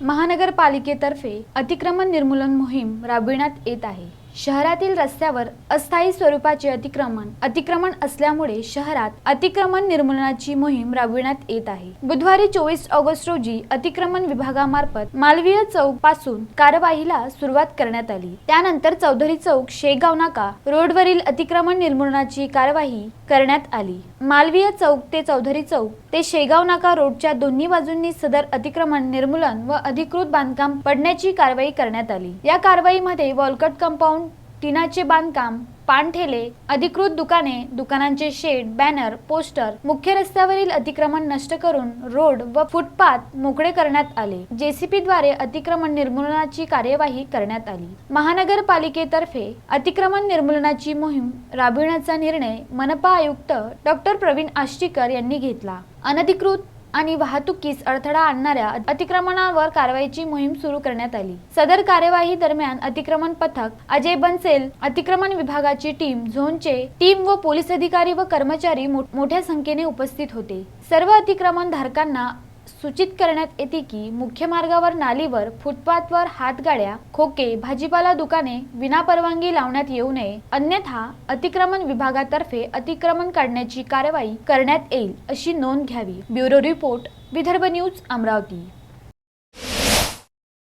महानगरपालिकेतर्फे अतिक्रमण निर्मूलन मोहीम राबविण्यात येत आहे. शहरातील रस्त्यावर अस्थायी स्वरूपाचे अतिक्रमण अतिक्रमण असल्यामुळे शहरात अतिक्रमण निर्मूलनाची मोहीम राबविण्यात येत आहे. बुधवारी चोवीस ऑगस्ट रोजी अतिक्रमण विभागामार्फत मालवीय चौकपासून कारवाईला सुरुवात करण्यात आली. त्यानंतर चौधरी चौक शेगाव नाका रोडवरील अतिक्रमण निर्मूलनाची कारवाई करण्यात आली. मालवीय चौक ते चौधरी चौक ते शेगाव नाका रोडच्या दोन्ही बाजूंनी सदर अतिक्रमण निर्मूलन व अधिकृत बांधकाम पडण्याची कारवाई करण्यात आली. या कारवाईमध्ये वॉलकट कंपाऊंड टिनाचे बांधकाम पानठेले अधिकृत दुकाने दुकानांचे शेड बॅनर पोस्टर मुख्य रस्त्यावरील अतिक्रमण नष्ट करून रोड व फुटपाथ मोकळे करण्यात आले. जेसीपी द्वारे अतिक्रमण निर्मूलनाची कार्यवाही करण्यात आली. महानगरपालिकेतर्फे अतिक्रमण निर्मूलनाची मोहीम राबविण्याचा निर्णय मनपा आयुक्त डॉक्टर प्रवीण आष्टीकर यांनी घेतला. अनधिकृत आणि वाहतुकीस अडथळा आणणाऱ्या अतिक्रमणावर कारवाईची मोहीम सुरू करण्यात आली. सदर कार्यवाही दरम्यान अतिक्रमण पथक अजय बनसेल अतिक्रमण विभागाची टीम झोनचे टीम व पोलीस अधिकारी व कर्मचारी मोठ्या संख्येने उपस्थित होते. सर्व अतिक्रमण धारकांना सूचित करण्यात येते की मुख्य मार्गावर नालीवर फुटपाथवर हातगाड्या खोके भाजीपाला दुकाने विनापरवानगी लावण्यात येऊ नये. अन्यथा अतिक्रमण विभागातर्फे अतिक्रमण काढण्याची कारवाई करण्यात येईल अशी नोंद घ्यावी. Bureau report Vidarbha news Amravati.